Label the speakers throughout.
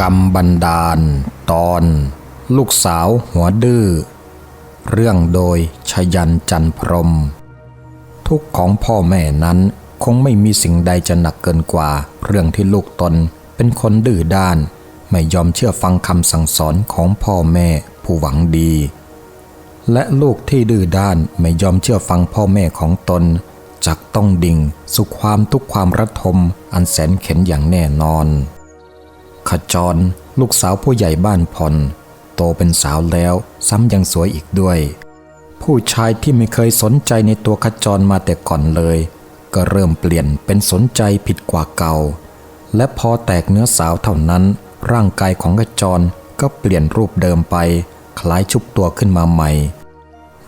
Speaker 1: กรรมบันดาล ตอน ลูกสาวหัวดื้อ เรื่องโดยชยันจันพรหมทุกของพ่อแม่นั้นคงไม่มีสิ่งใดจะหนักเกินกว่า เรื่องที่ลูกตนเป็นคนดื้อด้าน ไม่ยอมเชื่อฟังคำสั่งสอนของพ่อแม่ผู้หวังดี และลูกที่ดื้อด้านไม่ยอมเชื่อฟังพ่อแม่ของตนจักต้องดิ่งสู่ความทุกข์ความระทมอันแสนเข็นอย่างแน่นอน ขจร ลูกสาวผู้ใหญ่บ้านพรโตเป็นสาวแล้วซ้ำยังสวยอีกด้วย ผู้ชายที่ไม่เคยสนใจในตัวขจรมาแต่ก่อนเลย ก็เริ่มเปลี่ยนเป็นสนใจผิดกว่าเก่า และพอแตกเนื้อสาวเท่านั้น ร่างกายของขจรก็เปลี่ยนรูปเดิมไป คล้ายชุบตัวขึ้นมาใหม่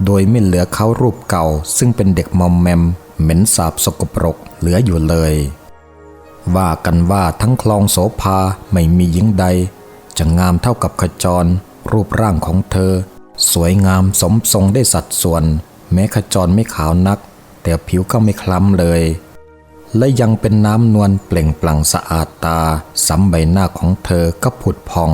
Speaker 1: โดยไม่เหลือเขารูปเก่า ซึ่งเป็นเด็กมอมแมม เหม็นสาบสกปรกเหลืออยู่เลย ว่ากันว่าทั้งคลองโสภาไม่มีหญิงใด จะงามเท่ากับขจร รูปร่างของเธอ สวยงามสมทรงได้สัดส่วน แม้ขจรไม่ขาวนัก แต่ผิวก็ไม่คล้ำเลย และยังเป็นน้ำนวลเปล่งปลั่งสะอาดตาสัมใบหน้าของเธอก็ผุดพอง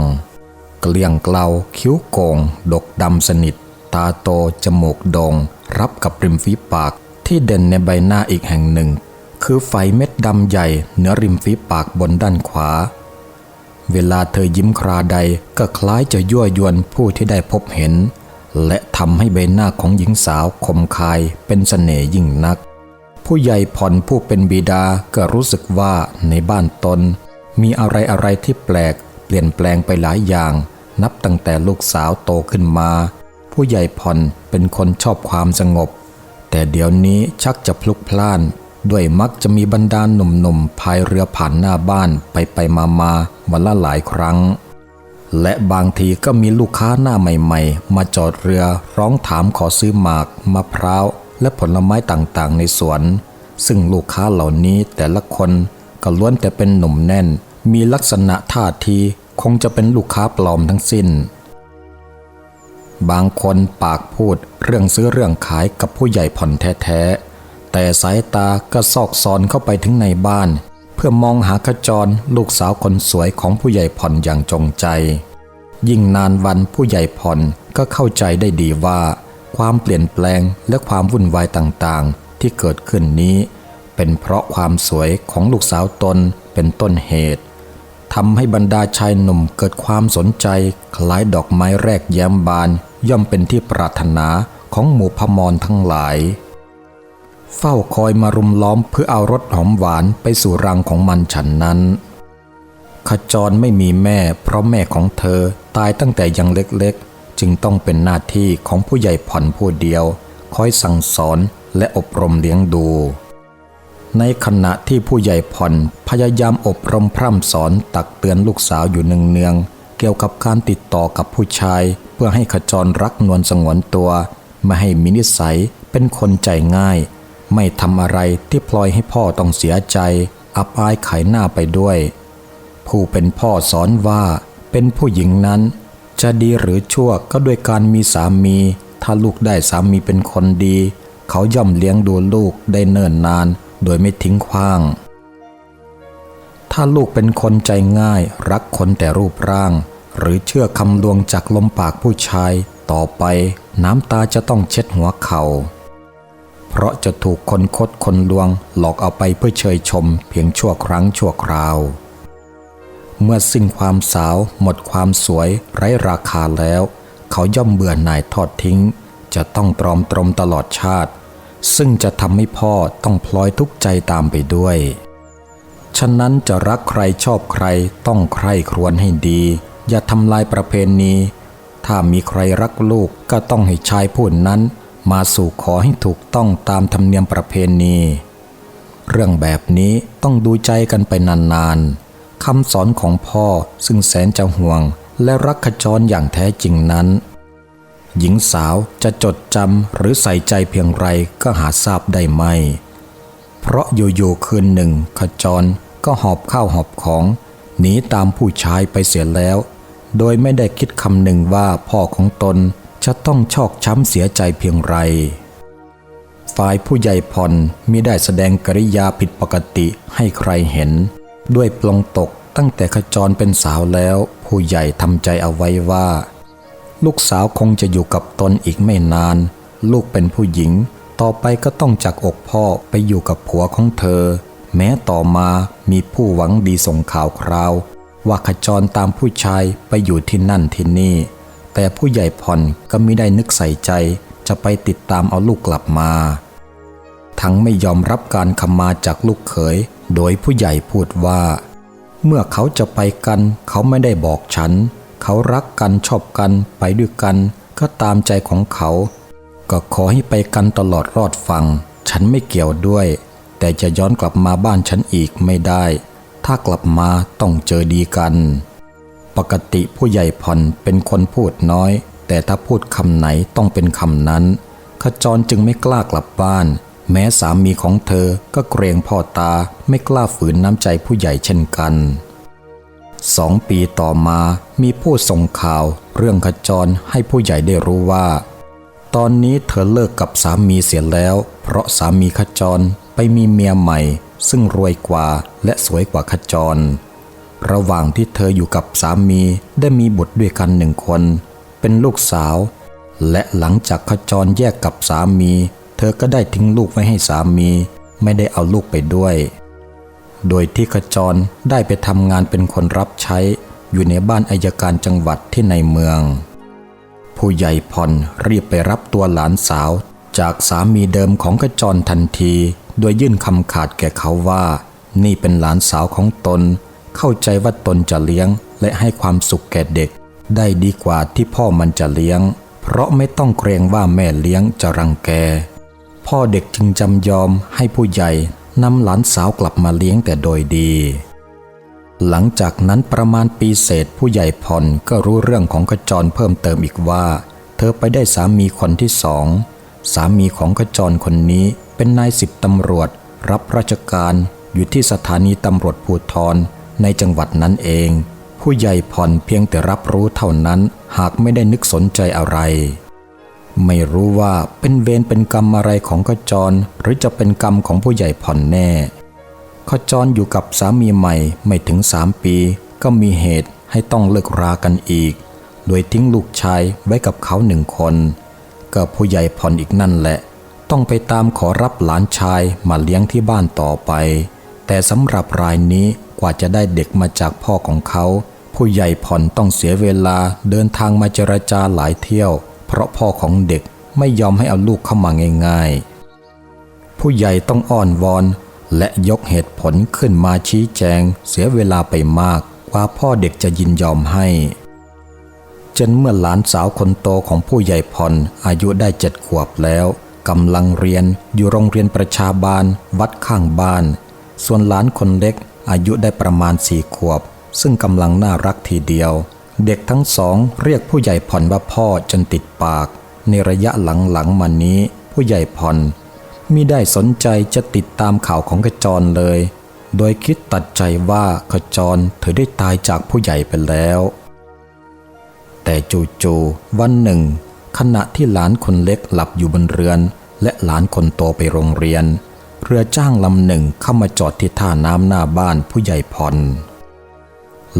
Speaker 1: เกลี้ยงเกลาคิ้วโกง ดกดำสนิท ตาโตจมูกโดง่งรับกับริมฝีปากที่เด่นในใบหน้าอีกแห่งหนึ่ง คือไฟเม็ดดำใหญ่เหนือริมฝีปากบนด้านขวา เวลาเธอยิ้มคราใดก็คล้ายจะยั่วยวนผู้ที่ได้พบเห็น และทำให้ใบหน้าของหญิงสาวคมคายเป็นเสน่ห์ยิ่งนัก ผู้ใหญ่ผ่อนผู้เป็นบิดาก็รู้สึกว่าในบ้านตน มีอะไรอะไรที่แปลก เปลี่ยนแปลงไปหลายอย่าง นับตั้งแต่ลูกสาวโตขึ้นมา ผู้ใหญ่ผ่อนเป็นคนชอบความสงบ แต่เดี๋ยวนี้ชักจะพลุกพล่าน ด้วยมักจะมีบรรดาหนุ่มๆพายเรือผ่านหน้าบ้านไปไปมามาวันละหลายครั้ง และบางทีก็มีลูกค้าหน้าใหม่ๆ มาจอดเรือร้องถามขอซื้อหมากมะพร้าว และผลไม้ต่างๆ ในสวน ซึ่งลูกค้าเหล่านี้แต่ละคนก็ล้วนแต่เป็นหนุ่มแน่น มีลักษณะท่าทีคงจะเป็นลูกค้าปลอมทั้งสิ้น บางคนปากพูดเรื่องซื้อเรื่องขายกับผู้ใหญ่ผ่อนแท้ๆ แต่สายตาก็ซอกซอนเข้าไปถึงในบ้าน เพื่อมองหาขจรลูกสาวคนสวยของผู้ใหญ่ผ่อนอย่างจงใจ ยิ่งนานวันผู้ใหญ่ผ่อนก็เข้าใจได้ดีว่า ความเปลี่ยนแปลงและความวุ่นวายต่างๆ ที่เกิดขึ้นนี้ เป็นเพราะความสวยของลูกสาวตนเป็นต้นเหตุทำให้บรรดาชายหนุ่มเกิดความสนใจ คล้ายดอกไม้แรกแย้มบาน ย่อมเป็นที่ปรารถนาของหมู่พมรทั้งหลาย เฝ้าคอยมารุมล้อมเพื่อเอารสหอมหวานไปสู่รังของมันฉันนั้น ขจรไม่มีแม่ เพราะแม่ของเธอตายตั้งแต่ยังเล็กๆ จึงต้องเป็นหน้าที่ของผู้ใหญ่ผ่อนผู้เดียว คอยสั่งสอนและอบรมเลี้ยงดู ในขณะที่ผู้ใหญ่ผ่อนพยายามอบรมพร่ำสอนตักเตือนลูกสาวอยู่เนืองๆเกี่ยวกับการติดต่อกับผู้ชาย เพื่อให้ขจรรักนวลสงวนตัว ไม่ให้มีนิสัยเป็นคนใจง่าย ไม่ทำอะไรที่พลอยให้พ่อต้องเสียใจ อับอายขายหน้าไปด้วย ผู้เป็นพ่อสอนว่าเป็นผู้หญิงนั้น จะดีหรือชั่วก็ด้วยการมีสามี ถ้าลูกได้สามีเป็นคนดี เขาย่อมเลี้ยงดูลูกได้เนิ่นนาน โดยไม่ทิ้งขว้าง ถ้าลูกเป็นคนใจง่ายรักคนแต่รูปร่าง หรือเชื่อคำลวงจากลมปากผู้ชาย ต่อไปน้ำตาจะต้องเช็ดหัวเขา่า เพราะจะถูกคนคดคนลวงหลอกเอาไปเพื่อเชยชม เพียงชั่วครั้งชั่วคราว เมื่อสิ้นความสาว หมดความสวย ไร้ราคาแล้ว เขาย่อมเบื่อหน่ายทอดทิ้ง จะต้องตรอมตรมตลอดชาติ ซึ่งจะทำให้พ่อต้องพลอยทุกข์ใจตามไปด้วย ฉะนั้นจะรักใครชอบใครต้องใคร่ครวญให้ดี อย่าทำลายประเพณี ถ้ามีใครรักลูกก็ต้องให้ชายผู้นั้น มาสู่ขอให้ถูกต้องตามธรรมเนียมประเพณี เรื่องแบบนี้ต้องดูใจกันไปนานๆคำสอนของพ่อซึ่งแสนจะห่วงและรักขจรอย่างแท้จริงนั้น หญิงสาวจะจดจำหรือใส่ใจเพียงไรก็หาทราบได้ไม่ เพราะอยู่ๆคืนหนึ่งขจรก็หอบข้าวหอบของหนีตามผู้ชายไปเสียแล้ว โดยไม่ได้คิดคำหนึ่งว่าพ่อของตน จะต้องชอกช้ำเสียใจเพียงไร ฝ่ายผู้ใหญ่ผ่อนมิได้แสดงกริยาผิดปกติให้ใครเห็น ด้วยปลงตกตั้งแต่ขจรเป็นสาวแล้ว ผู้ใหญ่ทำใจเอาไว้ว่า ลูกสาวคงจะอยู่กับตนอีกไม่นาน ลูกเป็นผู้หญิง ต่อไปก็ต้องจากอกพ่อไปอยู่กับผัวของเธอ แม้ต่อมามีผู้หวังดีส่งข่าวคราว ว่าขจรตามผู้ชายไปอยู่ที่นั่นที่นี่ แต่ผู้ใหญ่ผ่อนก็ไม่ได้นึกใส่ใจ จะไปติดตามเอาลูกกลับมา ทั้งไม่ยอมรับการคำมาจากลูกเขย โดยผู้ใหญ่พูดว่า เมื่อเขาจะไปกัน เขาไม่ได้บอกฉัน เขารักกันชอบกันไปด้วยกัน ก็ตามใจของเขา ก็ขอให้ไปกันตลอดรอดฟัง ฉันไม่เกี่ยวด้วย แต่จะย้อนกลับมาบ้านฉันอีกไม่ได้ ถ้ากลับมาต้องเจอดีกัน ปกติผู้ใหญ่ผ่อนเป็นคนพูดน้อย แต่ถ้าพูดคำไหนต้องเป็นคำนั้น ขจรจึงไม่กล้ากลับบ้าน แม้สามีของเธอก็เกรงพ่อตาไม่กล้าฝืนน้ำใจผู้ใหญ่เช่นกันสองปีต่อมามีผู้ส่งข่าวเรื่องขจรให้ผู้ใหญ่ได้รู้ว่า ตอนนี้เธอเลิกกับสามีเสียแล้ว เพราะสามีขจรไปมีเมียใหม่ ซึ่งรวยกว่าและสวยกว่าขจร ระหว่างที่เธออยู่กับสามีได้มีบุตรด้วยกันหนึ่งคน เป็นลูกสาว และหลังจากขจรแยกกับสามี เธอก็ได้ทิ้งลูกไว้ให้สามี ไม่ได้เอาลูกไปด้วย โดยที่ขจรได้ไปทำงานเป็นคนรับใช้ อยู่ในบ้านอายการจังหวัดที่ในเมือง ผู้ใหญ่ผ่อนรีบไปรับตัวหลานสาว จากสามีเดิมของขจรทันที โดยยื่นคำขาดแก่เขาว่า นี่เป็นหลานสาวของตน เข้าใจว่าตนจะเลี้ยง และให้ความสุขแก่เด็ก ได้ดีกว่าที่พ่อมันจะเลี้ยง เพราะไม่ต้องเกรงว่าแม่เลี้ยงจะรังแก พ่อเด็กจึงจำยอมให้ผู้ใหญ่นำหลานสาวกลับมาเลี้ยงแต่โดยดี หลังจากนั้นประมาณปีเศษผู้ใหญ่ผ่อนก็รู้เรื่องของขจรเพิ่มเติมอีกว่า เธอไปได้สามีคนที่สอง สามีของขจรคนนี้เป็นนายสิบตำรวจ รับราชการอยู่ที่สถานีตำรวจภูธร ในจังหวัดนั้นเอง ผู้ใหญ่ผ่อนเพียงแต่รับรู้เท่านั้นหากไม่ได้นึกสนใจอะไร ไม่รู้ว่าเป็นเวรเป็นกรรมอะไรของขจร หรือจะเป็นกรรมของผู้ใหญ่ผ่อนแน่ขจรอยู่กับสามีใหม่ไม่ถึงสามปี ก็มีเหตุให้ต้องเลิกรากันอีก โดยทิ้งลูกชายไว้กับเขาหนึ่งคนก็ผู้ใหญ่ผ่อนอีกนั่นแหละ ต้องไปตามขอรับหลานชายมาเลี้ยงที่บ้านต่อไป แต่สำหรับรายนี้ กว่าจะได้เด็กมาจากพ่อของเขา ผู้ใหญ่ผ่อนต้องเสียเวลาเดินทางมาเจรจาหลายเที่ยว เพราะพ่อของเด็กไม่ยอมให้เอาลูกเข้ามาง่ายๆ ผู้ใหญ่ต้องอ้อนวอน และยกเหตุผลขึ้นมาชี้แจง เสียเวลาไปมากกว่าพ่อเด็กจะยินยอมให้ จนเมื่อหลานสาวคนโตของผู้ใหญ่ผ่อนอายุได้เจ็ดขวบแล้วกำลังเรียนอยู่โรงเรียนประชาบาล วัดข้างบ้าน ส่วนหลานคนเล็ก อายุได้ประมาณสี่ขวบ ซึ่งกำลังน่ารักทีเดียว เด็กทั้งสองเรียกผู้ใหญ่ผ่อนว่าพ่อจนติดปาก ในระยะหลังๆมานี้ ผู้ใหญ่ผ่อนมิได้สนใจจะติดตามข่าวของขจรเลย โดยคิดตัดใจว่าขจรเธอได้ตายจากผู้ใหญ่ไปแล้ว แต่จู่ๆวันหนึ่ง ขณะที่หลานคนเล็กหลับอยู่บนเรือน และหลานคนโตไปโรงเรียน เรือจ้างลำหนึ่งเข้ามาจอดที่ท่าน้ำหน้าบ้านผู้ใหญ่ผ่อน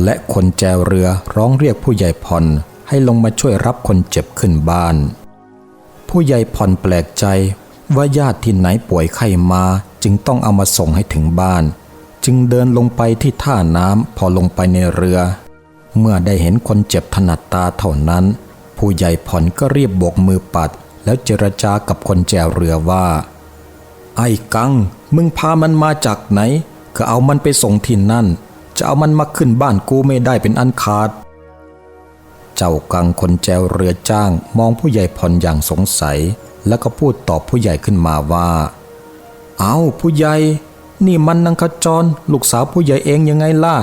Speaker 1: และคนแจวเรือร้องเรียกผู้ใหญ่ผ่อนให้ลงมาช่วยรับคนเจ็บขึ้นบ้าน ผู้ใหญ่ผ่อนแปลกใจว่าญาติที่ไหนป่วยไข้มาจึงต้องเอามาส่งให้ถึงบ้าน จึงเดินลงไปที่ท่าน้ำพอลงไปในเรือ เมื่อได้เห็นคนเจ็บถนัดตาเท่านั้น ผู้ใหญ่ผ่อนก็รีบโบกมือปัด แล้วเจรจากับคนแจวเรือว่า ไอ้กัง มึงพามันมาจากไหน ก็เอามันไปส่งที่นั่น จะเอามันมาขึ้นบ้านกูไม่ได้เป็นอันขาด เจ้ากังคนแจวเรือจ้าง มองผู้ใหญ่ผ่อนอย่างสงสัย แล้วก็พูดตอบผู้ใหญ่ขึ้นมาว่า เอาผู้ใหญ่ นี่มันนางขจร ลูกสาวผู้ใหญ่เองยังไงล่ะ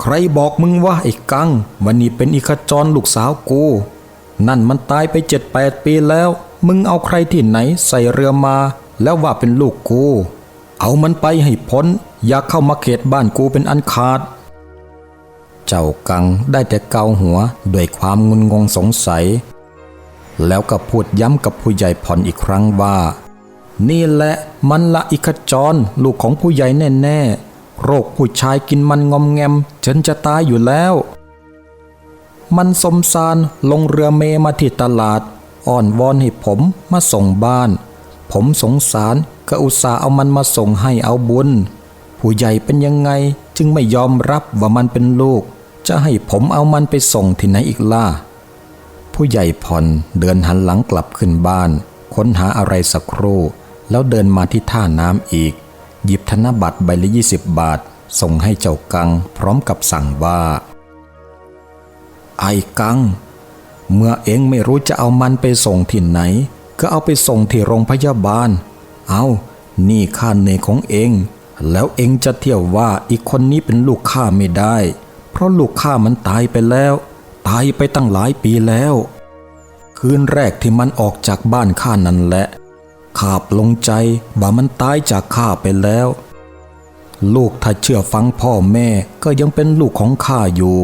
Speaker 1: ใครบอกมึงว่าไอ้กังวันนี้เป็นอีขจรลูกสาวกู นั่นมันตายไปเจ็ดแปดปีแล้ว มึงเอาใครที่ไหนใส่เรือมา แล้วว่าเป็นลูกกู เอามันไปให้พ้น อย่าเข้ามาเขตบ้านกูเป็นอันขาด เจ้ากังได้แต่เกาหัวด้วยความงุนงงสงสัย แล้วก็พูดย้ำกับผู้ใหญ่ผ่อนอีกครั้งว่า นี่แหละมันละอิขจรลูกของผู้ใหญ่แน่ๆโรคผู้ชายกินมันงอมแงมฉันจะตายอยู่แล้วมันสมสารลงเรือเมมาที่ตลาด อ้อนวอนให้ผมมาส่งบ้าน ผมสงสารก็อุตส่าห์เอามันมาส่งให้เอาบุญ ผู้ใหญ่เป็นยังไงจึงไม่ยอมรับว่ามันเป็นลูก จะให้ผมเอามันไปส่งที่ไหนอีกล่ะผู้ใหญ่ผ่อนเดินหันหลังกลับขึ้นบ้าน ค้นหาอะไรสักครู่ แล้วเดินมาที่ท่าน้ำอีก หยิบธนบัตรใบละยี่สิบบาท ส่งให้เจ้ากัง พร้อมกับสั่งว่า ไอ้กัง เมื่อเองไม่รู้จะเอามันไปส่งที่ไหน ก็เอาไปส่งที่โรงพยาบาล เอานี่ค่าเหนื่อยของเอง แล้วเองจะเที่ยวว่าอีกคนนี้เป็นลูกข้าไม่ได้ เพราะลูกข้ามันตายไปแล้ว ตายไปตั้งหลายปีแล้ว คืนแรกที่มันออกจากบ้านข้านั่นแหละข้าปลงใจว่ามันตายจากข้าไปแล้ว ลูกถ้าเชื่อฟังพ่อแม่ก็ยังเป็นลูกของข้าอยู่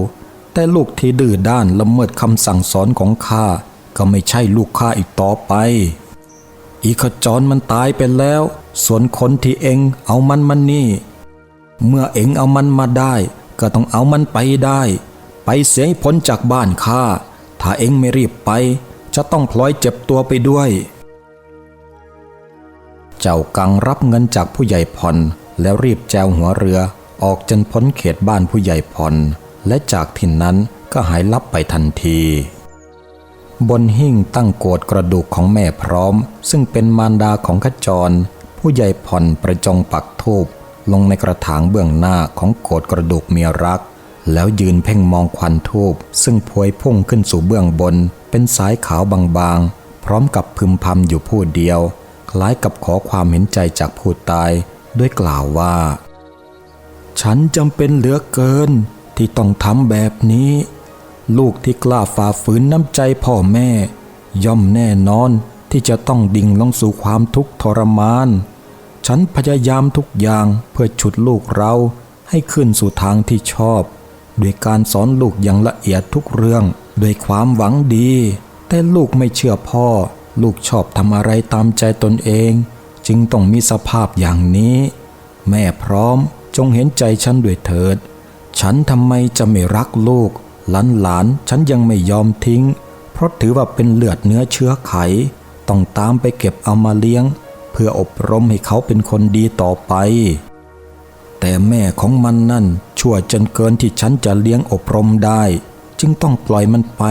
Speaker 1: แต่ลูกที่ดื้อด้านละเมิดคำสั่งสอนของข้าก็ไม่ใช่ลูกข้าอีกต่อไป อีขจรมันตายไปแล้ว ส่วนคนที่เองเอามันมานี่ เมื่อเองเอามันมาได้ ก็ต้องเอามันไปได้ ไปเสียพ้นจากบ้านข้าถ้าเองไม่รีบไป จะต้องพลอยเจ็บตัวไปด้วย เจ้ากังรับเงินจากผู้ใหญ่ผ่อนแล้วรีบแจวหัวเรือออกจนพ้นเขตบ้านผู้ใหญ่ผ่อน และจากที่นั้นก็หายลับไปทันที บนหิ้งตั้งโกดกระดูกของแม่พร้อม ซึ่งเป็นมารดาของขจร ผู้ใหญ่ผ่อนประจงปักธูปลงในกระถางเบื้องหน้าของโกดกระดูกเมียรัก แล้วยืนเพ่งมองควันทูบซึ่งพวยพุ่งขึ้นสู่เบื้องบน เป็นสายขาวบางๆ พร้อมกับพึมพำอยู่ผู้เดียว คล้ายกับขอความเห็นใจจากผู้ตายด้วยกล่าวว่า ฉันจำเป็นเหลือเกิน ที่ต้องทำแบบนี้ ลูกที่กล้าฝ่าฝืนน้ำใจพ่อแม่ ย่อมแน่นอนที่จะต้องดิ่งลงสู่ความทุกข์ทรมาน ฉันพยายามทุกอย่างเพื่อฉุดลูกเราให้ขึ้นสู่ทางที่ชอบด้วยการสอนลูกอย่างละเอียดทุกเรื่องด้วยความหวังดี แต่ลูกไม่เชื่อพ่อ ลูกชอบทำอะไรตามใจตนเอง จึงต้องมีสภาพอย่างนี้ แม่พร้อมจงเห็นใจฉันด้วยเถิด ฉันทำไมจะไม่รักลูก หลานหลานฉันยังไม่ยอมทิ้ง เพราะถือว่าเป็นเลือดเนื้อเชื้อไข ต้องตามไปเก็บเอามาเลี้ยง เพื่ออบรมให้เขาเป็นคนดีต่อไป แต่แม่ของมันนั่น ชั่วจนเกินที่ฉันจะเลี้ยงอบรมได้ จึงต้องปล่อยมันไป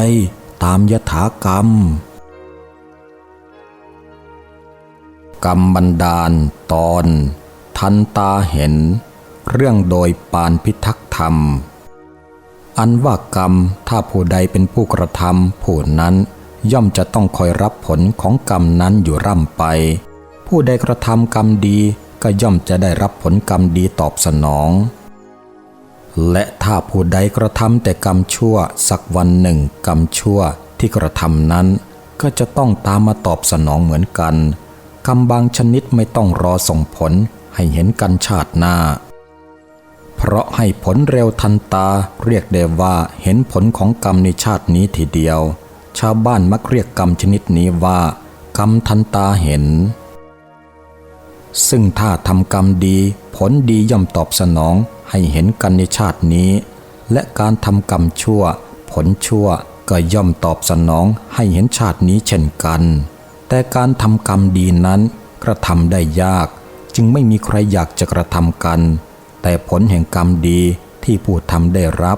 Speaker 1: ตามยถากรรม กรรมบันดาลตอน ทันตาเห็น เรื่องโดยปานพิ ทักษ์ธรรมอันว่ากรรมถ้าผู้ใดเป็นผู้กระทำผู้นั้นย่อมจะต้องคอยรับผลของกรรมนั้นอยู่ร่ำไป ผู้ใดกระทำกรรมดีก็ย่อมจะได้รับผลกรรมดีตอบสนอง และถ้าผู้ใดกระทำแต่กรรมชั่วสักวันหนึ่งกรรมชั่วที่กระทำนั้น ก็จะต้องตามมาตอบสนองเหมือนกันกรรมบางชนิดไม่ต้องรอส่งผลให้เห็นกันชาติหน้า เพราะให้ผลเร็วทันตา เรียกได้ว่าเห็นผลของกรรมในชาตินี้ทีเดียว ชาวบ้านมักเรียกกรรมชนิดนี้ว่า กรรมทันตาเห็น ซึ่งถ้าทำกรรมดี ผลดีย่อมตอบสนองให้เห็นกันในชาตินี้ และการทำกรรมชั่ว ผลชั่วก็ย่อมตอบสนองให้เห็นชาตินี้เช่นกัน แต่การทำกรรมดีนั้นกระทำได้ยาก จึงไม่มีใครอยากจะกระทำกัน แต่ผลแห่งกรรมดีที่ผู้ทำได้รับ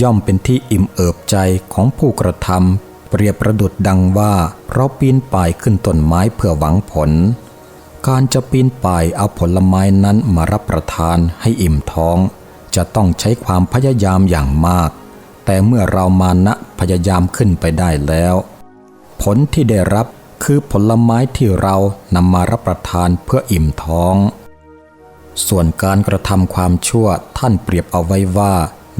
Speaker 1: ย่อมเป็นที่อิ่มเอิบใจของผู้กระทำเปรียบประดุดดังว่าเราปีนป่ายขึ้นต้นไม้เพื่อหวังผล การจะปีนป่ายเอาผลไม้นั้นมารับประทานให้อิ่มท้อง จะต้องใช้ความพยายามอย่างมาก แต่เมื่อเรามานะพยายามขึ้นไปได้แล้ว ผลที่ได้รับคือผลไม้ที่เรานำมารับประทานเพื่ออิ่มท้อง ส่วนการกระทำความชั่วท่านเปรียบเอาไว้ว่า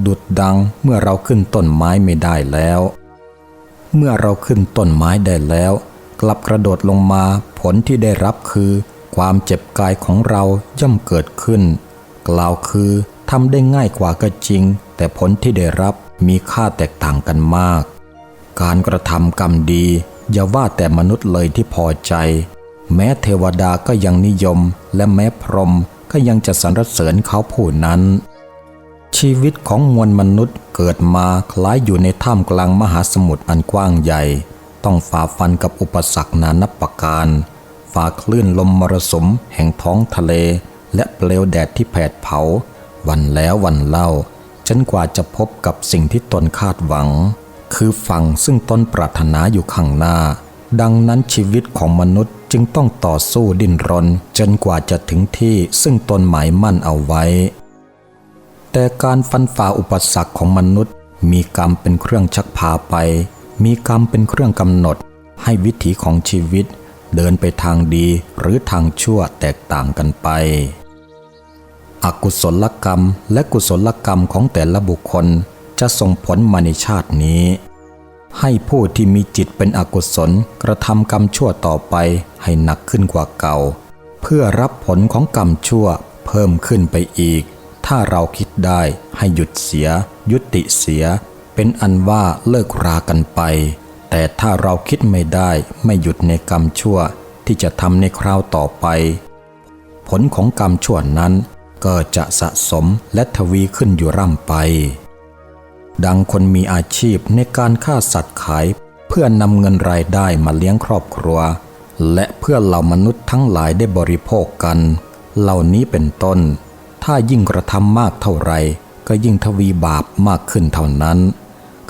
Speaker 1: ดุดดังเมื่อเราขึ้นต้นไม้ไม่ได้แล้ว เมื่อเราขึ้นต้นไม้ได้แล้ว กลับกระโดดลงมาผลที่ได้รับคือ ความเจ็บกายของเราย่อมเกิดขึ้น กล่าวคือทำได้ง่ายกว่าก็จริง แต่ผลที่ได้รับมีค่าแตกต่างกันมาก การกระทำกรรมดี อย่าว่าแต่มนุษย์เลยที่พอใจ แม้เทวดาก็ยังนิยม และแม้พรหม ก็ยังจะสรรเสริญเขาผู้นั้น ชีวิตของมวลมนุษย์เกิดมาคล้ายอยู่ในถ้ำกลางมหาสมุทรอันกว้างใหญ่ ต้องฝ่าฟันกับอุปสรรคนานับประการ ฝ่าคลื่นลมมรสุมแห่งท้องทะเล และเปลวแดดที่แผดเผา วันแล้ววันเล่าจนกว่าจะพบกับสิ่งที่ตนคาดหวัง คือฝั่งซึ่งตนปรารถนาอยู่ข้างหน้า ดังนั้นชีวิตของมนุษย์ จึงต้องต่อสู้ดิ้นรนจนกว่าจะถึงที่ซึ่งตนหมายมั่นเอาไว้ แต่การฟันฝ่าอุปสรรคของมนุษย์ มีกรรมเป็นเครื่องชักพาไป มีกรรมเป็นเครื่องกำหนด ให้วิถีของชีวิต เดินไปทางดีหรือทางชั่วแตกต่างกันไป อกุศลกรรมและกุศลกรรมของแต่ละบุคคลจะส่งผลมาในชาตินี้ ให้ผู้ที่มีจิตเป็นอกุศลกระทำกรรมชั่วต่อไปให้หนักขึ้นกว่าเก่า เพื่อรับผลของกรรมชั่วเพิ่มขึ้นไปอีก ถ้าเราคิดได้ให้หยุดเสีย ยุติเสีย เป็นอันว่าเลิกรากันไป แต่ถ้าเราคิดไม่ได้ไม่หยุดในกรรมชั่วที่จะทำในคราวต่อไป ผลของกรรมชั่วนั้นก็จะสะสมและทวีขึ้นอยู่ร่ำไป ดังคนมีอาชีพในการฆ่าสัตว์ขาย เพื่อนำเงินรายได้มาเลี้ยงครอบครัว และเพื่อเหล่ามนุษย์ทั้งหลายได้บริโภคกัน เหล่านี้เป็นต้น ถ้ายิ่งกระทำมากเท่าไร ก็ยิ่งทวีบาปมากขึ้นเท่านั้น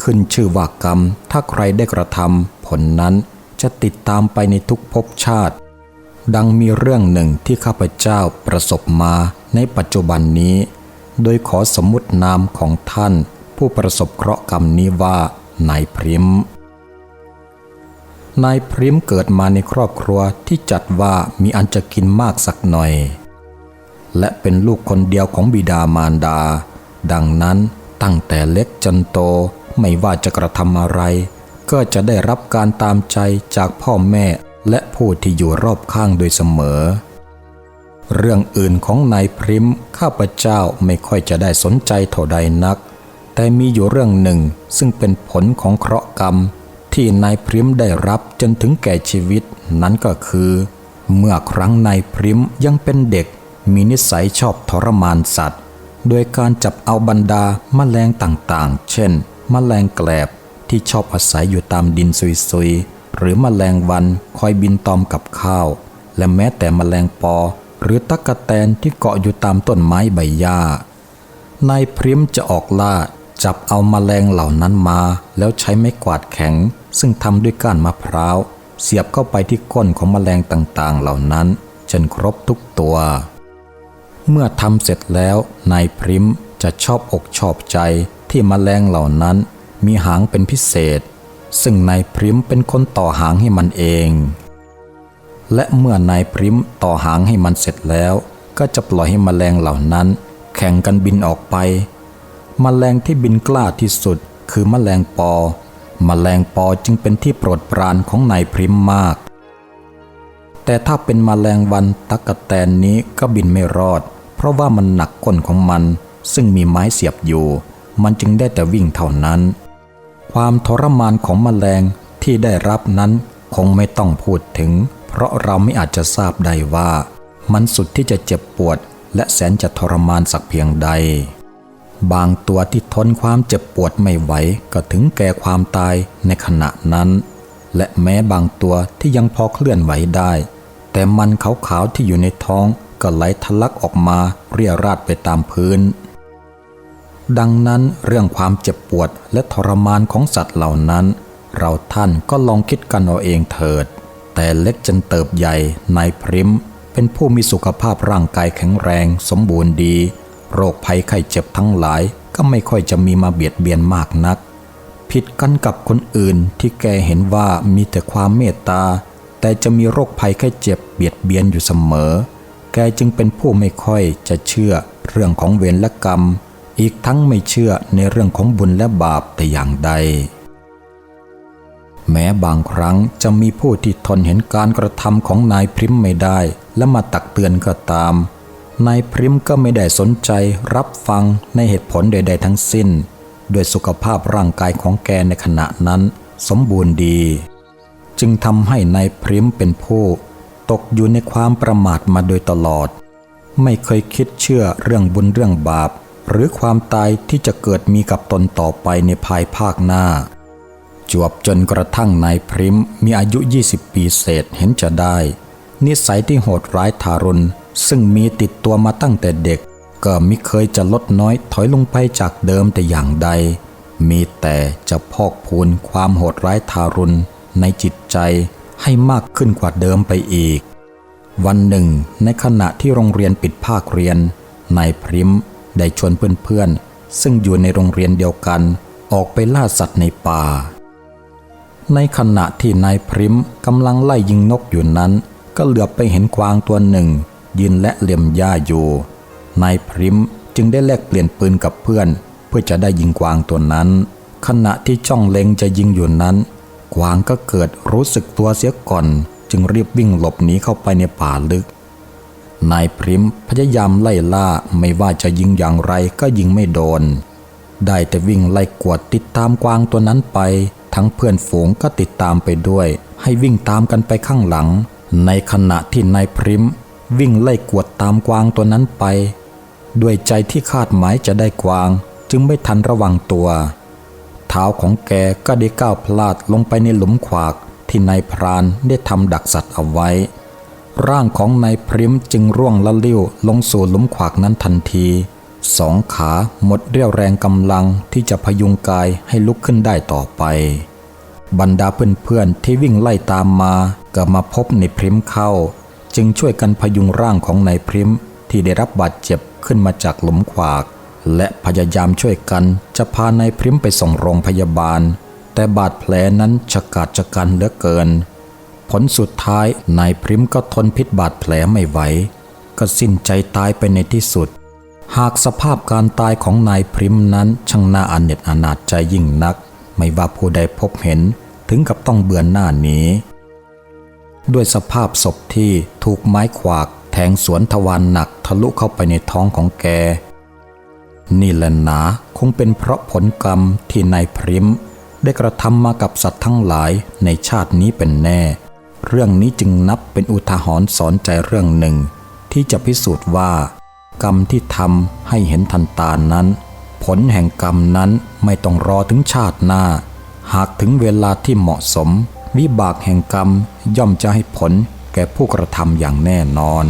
Speaker 1: ขึ้นชื่อว่ากรรม ถ้าใครได้กระทำผลนั้นจะติดตามไปในทุกภพชาติ ดังมีเรื่องหนึ่งที่ข้าพเจ้าประสบมาในปัจจุบันนี้ โดยขอสมมุตินามของท่าน ผู้ประสบเคราะห์กรรมนี้ว่านายพริมนายพริมเกิดมาในครอบครัวที่จัดว่ามีอันจะกินมากสักหน่อย และเป็นลูกคนเดียวของบิดามารดา ดังนั้นตั้งแต่เล็กจนโตไม่ว่าจะกระทำอะไร ก็จะได้รับการตามใจจากพ่อแม่และผู้ที่อยู่รอบข้างโดยเสมอ เรื่องอื่นของนายพริมข้าพเจ้าไม่ค่อยจะได้สนใจเท่าใดนัก แต่มีอยู่เรื่องหนึ่งซึ่งเป็นผลของเคราะห์กรรม ที่นายพริมได้รับจนถึงแก่ชีวิต นั้นก็คือ เมื่อครั้งนายพริมยังเป็นเด็ก มีนิสัยชอบทรมานสัตว์ โดยการจับเอาบรรดาแมลงต่างๆ เช่น แมลงแกลบที่ชอบอาศัยอยู่ตามดินซุยๆ หรือแมลงวันคอยบินตอมกับข้าว และแม้แต่แมลงปอ หรือตั๊กแตนที่เกาะอยู่ตามต้นไม้ใบหญ้านายพริมจะออกล่า จับเอามาแมลงเหล่านั้นมา แล้วใช้ไม้กวาดแข็ง ซึ่งทำด้วยก้านมะพร้าว เสียบเข้าไปที่ก้นของแมลงต่างๆ เหล่านั้น จนครบทุกตัว เมื่อทำเสร็จแล้วนายพริมจะชอบอกชอบใจที่มแมลงเหล่านั้น มีหางเป็นพิเศษ ซึ่งนายพริมเป็นคนต่อหางให้มันเอง และเมื่อนายพริมต่อหางให้มันเสร็จแล้ว ก็จะปล่อยให้มแมลงเหล่านั้น แข่งกันบินออกไป มแมลงที่บินกล้าที่สุดคือมแมลงปอมแมลงปอจึงเป็นที่โปรดปรานของนายพริมมาก แต่ถ้าเป็นมแมลงวันตักกะแตนนี้ก็บินไม่รอด เพราะว่ามันหนักก้นของมัน ซึ่งมีไม้เสียบอยู่ มันจึงได้แต่วิ่งเท่านั้น ความทรมานของมแมลงที่ได้รับนั้นคงไม่ต้องพูดถึง เพราะเราไม่อาจจะทราบได้ว่า มันสุดที่จะเจ็บปวดและแสนจะทรมานสักเพียงใด บางตัวที่ทนความเจ็บปวดไม่ไหวก็ถึงแก่ความตายในขณะนั้น และแม้บางตัวที่ยังพอเคลื่อนไหวได้ แต่มันขาวๆที่อยู่ในท้องก็ไหลทะลักออกมาเรียราดไปตามพื้น ดังนั้นเรื่องความเจ็บปวดและทรมานของสัตว์เหล่านั้น เราท่านก็ลองคิดกันเอาเองเถิด แต่เล็กจนเติบใหญ่นายพริมเป็นผู้มีสุขภาพร่างกายแข็งแรงสมบูรณ์ดี โรคภัยไข้เจ็บทั้งหลายก็ไม่ค่อยจะมีมาเบียดเบียนมากนัก ผิดกันกับคนอื่นที่แกเห็นว่ามีแต่ความเมตตา แต่จะมีโรคภัยไข้เจ็บเบียดเบียนอยู่เสมอ แกจึงเป็นผู้ไม่ค่อยจะเชื่อเรื่องของเวรและกรรม อีกทั้งไม่เชื่อในเรื่องของบุญและบาปแต่อย่างใด แม้บางครั้งจะมีผู้ที่ทนเห็นการกระทำของนายพริมไม่ได้ และมาตักเตือนก็ตาม นายพริมก็ไม่ได้สนใจรับฟังในเหตุผลใด ๆ ทั้งสิ้น ด้วยสุขภาพร่างกายของแกในขณะนั้นสมบูรณ์ดี จึงทำให้นายพริมเป็นผู้ตกอยู่ในความประมาทมาโดยตลอด ไม่เคยคิดเชื่อเรื่องบุญเรื่องบาป หรือความตายที่จะเกิดมีกับตนต่อไปในภายภาคหน้า จวบจนกระทั่งนายพริมมีอายุ 20 ปีเศษเห็นจะได้ นิสัยที่โหดร้ายทารุณ ซึ่งมีติดตัวมาตั้งแต่เด็ก ก็มิเคยจะลดน้อยถอยลงไปจากเดิมแต่อย่างใด มีแต่จะพอกพูนความโหดร้ายทารุณ ในจิตใจให้มากขึ้นกว่าเดิมไปอีก วันหนึ่ง ในขณะที่โรงเรียนปิดภาคเรียนนายพริมได้ชวนเพื่อนๆ ซึ่งอยู่ในโรงเรียนเดียวกัน ออกไปล่าสัตว์ในป่า ในขณะที่นายพริมกำลังไล่ยิงนกอยู่นั้น ก็เหลือบไปเห็นกวางตัวหนึ่ง ยืนและเหลี่ยมหญ้าอยู่ นายพริมจึงได้แลกเปลี่ยนปืนกับเพื่อน เพื่อจะได้ยิงกวางตัวนั้น ขณะที่จ้องเล็งจะยิงอยู่นั้น กวางก็เกิดรู้สึกตัวเสียก่อน จึงรีบวิ่งหลบหนีเข้าไปในป่าลึก นายพริมพยายามไล่ล่าไม่ว่าจะยิงอย่างไรก็ยิงไม่โดน ได้แต่วิ่งไล่กวดติดตามกวางตัวนั้นไป ทั้งเพื่อนฝูงก็ติดตามไปด้วย ให้วิ่งตามกันไปข้างหลัง ในขณะที่นายพริม วิ่งไล่กวดตามกวางตัวนั้นไป ด้วยใจที่คาดหมายจะได้กวาง จึงไม่ทันระวังตัว เท้าของแกก็ได้ก้าวพลาดลงไปในหลุมขวากที่นายพรานได้ทำดักสัตว์เอาไว้ ร่างของนายพริมจึงร่วงละลิ้วลงสู่หลุมขวากนั้นทันที สองขาหมดเรี่ยวแรงกำลังที่จะพยุงกายให้ลุกขึ้นได้ต่อไป บรรดาเพื่อนๆที่วิ่งไล่ตามมาก็มาพบในพริมเข้า จึงช่วยกันพยุงร่างของนายพริมที่ได้รับบาดเจ็บขึ้นมาจากหลุมขวาก และพยายามช่วยกันจะพานายพริมไปส่งโรงพยาบาล แต่บาดแผลนั้นชะกาจชะกันเหลือเกิน ผลสุดท้ายนายพริมก็ทนพิษบาดแผลไม่ไหวก็สิ้นใจตายไปในที่สุด หากสภาพการตายของนายพริมนั้นช่างน่าอนเนจอนาจใจยิ่งนัก ไม่ว่าผู้ใดพบเห็นถึงกับต้องเบือนหน้านี้ ด้วยสภาพศพที่ถูกไม้ขวาก แทงสวนทวารหนักทะลุเข้าไปในท้องของแก นี่แหละหนาคงเป็นเพราะผลกรรมที่นายพริมได้กระทำมากับสัตว์ทั้งหลายในชาตินี้เป็นแน่ เรื่องนี้จึงนับเป็นอุทาหรณ์สอนใจเรื่องหนึ่ง ที่จะพิสูจน์ว่า กรรมที่ทำให้เห็นทันตานั้น ผลแห่งกรรมนั้นไม่ต้องรอถึงชาติหน้า หากถึงเวลาที่เหมาะสม วิบากแห่งกรรมย่อมจะให้ผลแก่ผู้กระทำอย่างแน่นอน